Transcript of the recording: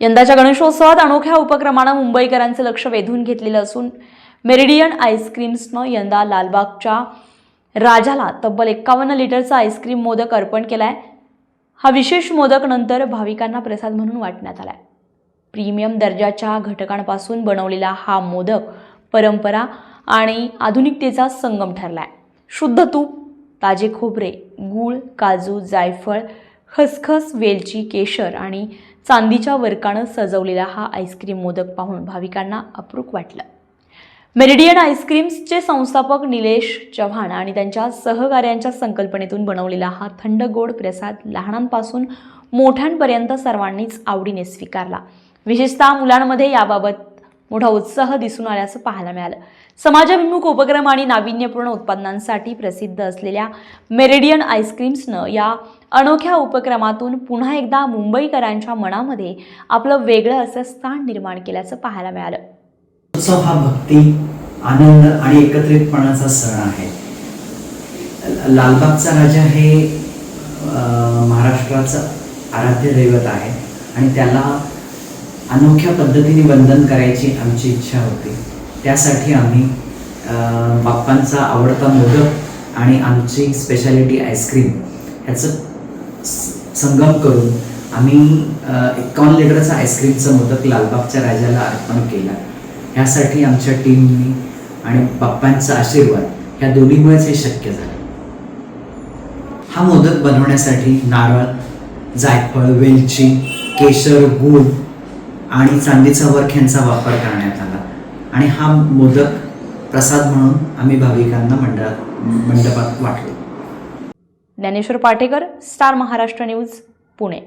यंदाच्या गणेशोत्सवात अनोख्या उपक्रमानं मुंबईकरांचं लक्ष वेधून घेतलेलं असून मेरिडियन आईस्क्रीम्सनं यंदा लालबागच्या राजाला तब्बल एक्कावन्न लिटरचा आईस्क्रीम मोदक अर्पण केलाय. हा विशेष मोदक नंतर भाविकांना प्रसाद म्हणून वाटण्यात आलाय. प्रीमियम दर्जाच्या घटकांपासून बनवलेला हा मोदक परंपरा आणि आधुनिकतेचा संगम ठरलाय. शुद्ध तूप ताजे खोबरे गूळ काजू जायफळ खसखस वेलची केशर आणि चांदीच्या वर्कानं सजवलेला हा आईस्क्रीम मोदक पाहून भाविकांना अप्रूप वाटलं. मेरिडियन आईस्क्रीम्सचे संस्थापक निलेश चव्हाण आणि त्यांच्या सहकार्यांच्या संकल्पनेतून बनवलेला हा थंड गोड प्रसाद लहानांपासून मोठ्यांपर्यंत सर्वांनीच आवडीने स्वीकारला. विशेषतः मुलांमध्ये याबाबत मोठा उत्साह दिसून आल्याचं पाहायला मिळालं. समाजाभिमुख उपक्रम आणि नाविन्यपूर्ण उत्पादनांसाठी प्रसिद्ध असलेल्या मेरिडियन आईस्क्रीम्सनं या अनोख्या उपक्रमातून पुन्हा एकदा मुंबईकरांच्या मनामध्ये आपलं वेगळं असं स्थान निर्माण केल्याचं पाहायला मिळालं. उत्सव हा भक्ती आनंद आणि एकत्रितपणाचा सण आहे. लालबागचा राजा हे महाराष्ट्राचं आराध्य दैवत आहे आणि त्याला अनोख्या पद्धतीने वंदन करायची आमची इच्छा होती. त्यासाठी आम्ही बाप्पांचा आवडता मोदक आणि आमची स्पेशालिटी आईस्क्रीम ह्याचं संगम करून आम्ही एकावन्न लिटरचा आईस्क्रीमचं मोदक लालबागच्या राजाला अर्पण केला. ह्यासाठी आमच्या टीमनी आणि बाप्पांचा आशीर्वाद ह्या दोन्हीमुळेच हे शक्य झालं. हा मोदक बनवण्यासाठी नारळ जायफळ वेलची केशर गूळ आणि चांदीचा वर्ख यांचा वापर करण्यात आला. आणि हा मोदक प्रसाद म्हणून आम्ही भाविकांना मंडळात मंडपात वाटलो. Dnyaneshwar Patekar star Maharashtra news Pune.